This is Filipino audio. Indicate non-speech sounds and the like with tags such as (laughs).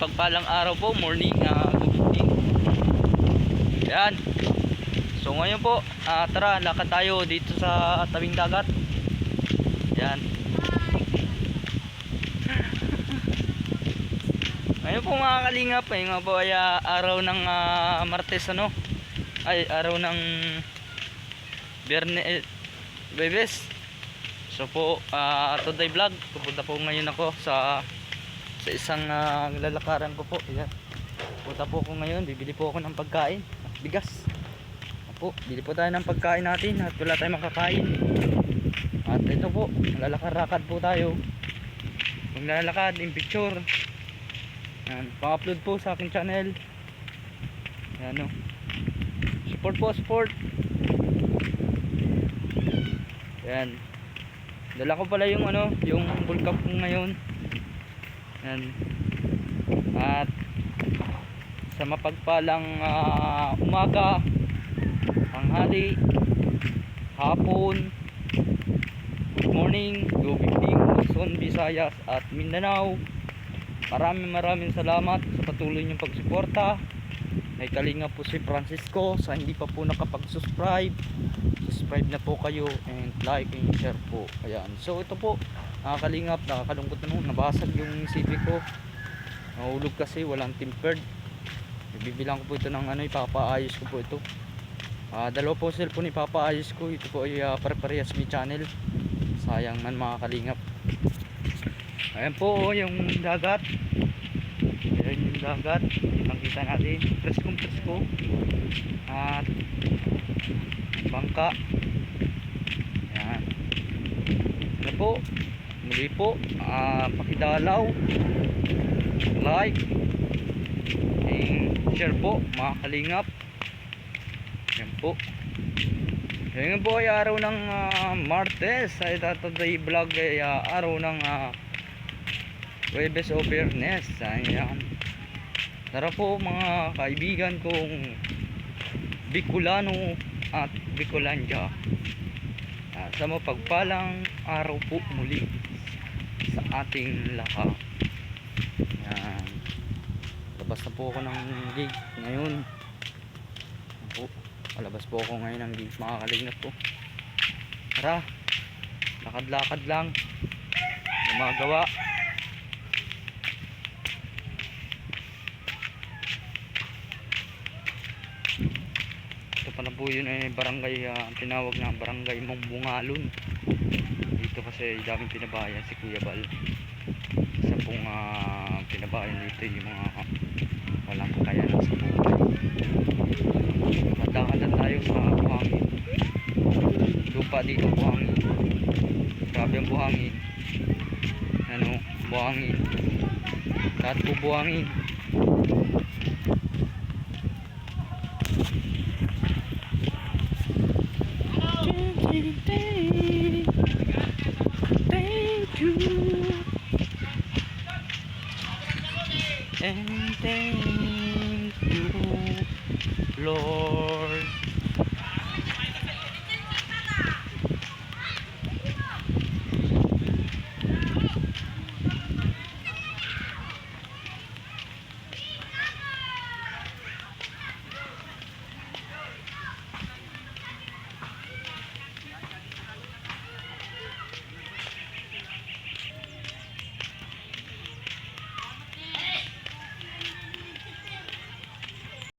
mapagpalang araw po, morning, evening. Yan. So ngayon po, ah, tara, lakad tayo dito sa tabing dagat. Yan. (laughs) Ngayon po mga kalingap, eh, nga po ay ah, araw ng ah, Martes ano? Ay, araw ng Biyernes, eh, Bebes. So po, ah, today vlog, pupunta po ngayon ako sa sa isang ah, lalakaran ko po. Ayan. Pupunta po ako ngayon, bibili po ako ng pagkain, bigas. Po, bili po tayo ng pagkain natin at wala tayong makakain. At ito po, lalakad-lakad po tayo. Maglalakad in picture. Yan, pang-upload po sa aking channel. Yan o. Support po, support. Yan. Dala ko pala yung ano, yung bulkap ko ngayon. Yan. At sa mapagpalang ah, umaga, tanghali, hapon, good morning, good evening, Luzon, Visayas at Mindanao. Maraming maraming salamat sa patuloy niyong pagsuporta. May kalinga po si Francisco sa hindi pa po nakapag-subscribe. Subscribe na po kayo and like and share po. Ayan. So ito po, nakakalingap, nakakalungkot na nung nabasag yung CV ko. Nahulog kasi, walang tempered. Bibilang ko po ito ng ano, ipapaayos ko po ito. Ah, dalawa po cellphone ipapaayos ko. Ito po ay uh, pare-parehas may channel. Sayang man mga kalingap. Ayan po oh, yung dagat. Dagat. Nakita natin. Preskong presko. At bangka. Ayan. Ano po? Muli po. ah pakidalaw. Like. And share po mga kalingap. Ayan po. Ngayon po ay araw ng ah, Martes. Ay tataday vlog ay ah, araw ng uh, Webes o Biyernes. Ayan. Tara po mga kaibigan kong Bicolano at Bicolandia. Ah, sa mapagpalang araw po muli sa ating lahat. Ayan. Labas na po ako ng gig ngayon. Po. Palabas po ako ngayon ng gig mga kalingap po. Tara. Lakad-lakad lang. Gumagawa. Pala po yun ay barangay, ah, ang tinawag na barangay Mambungalon. Dito kasi daming pinabayan si Kuya Bal. Isa pong ah, pinabayan dito yung mga walang kakayanan sa buhay. Madakalan tayo sa buhangin. Lupa dito buhangin. Grabe ang buhangin. Ano, buhangin. Lahat po buhangin. Thank you. And thank you, Lord.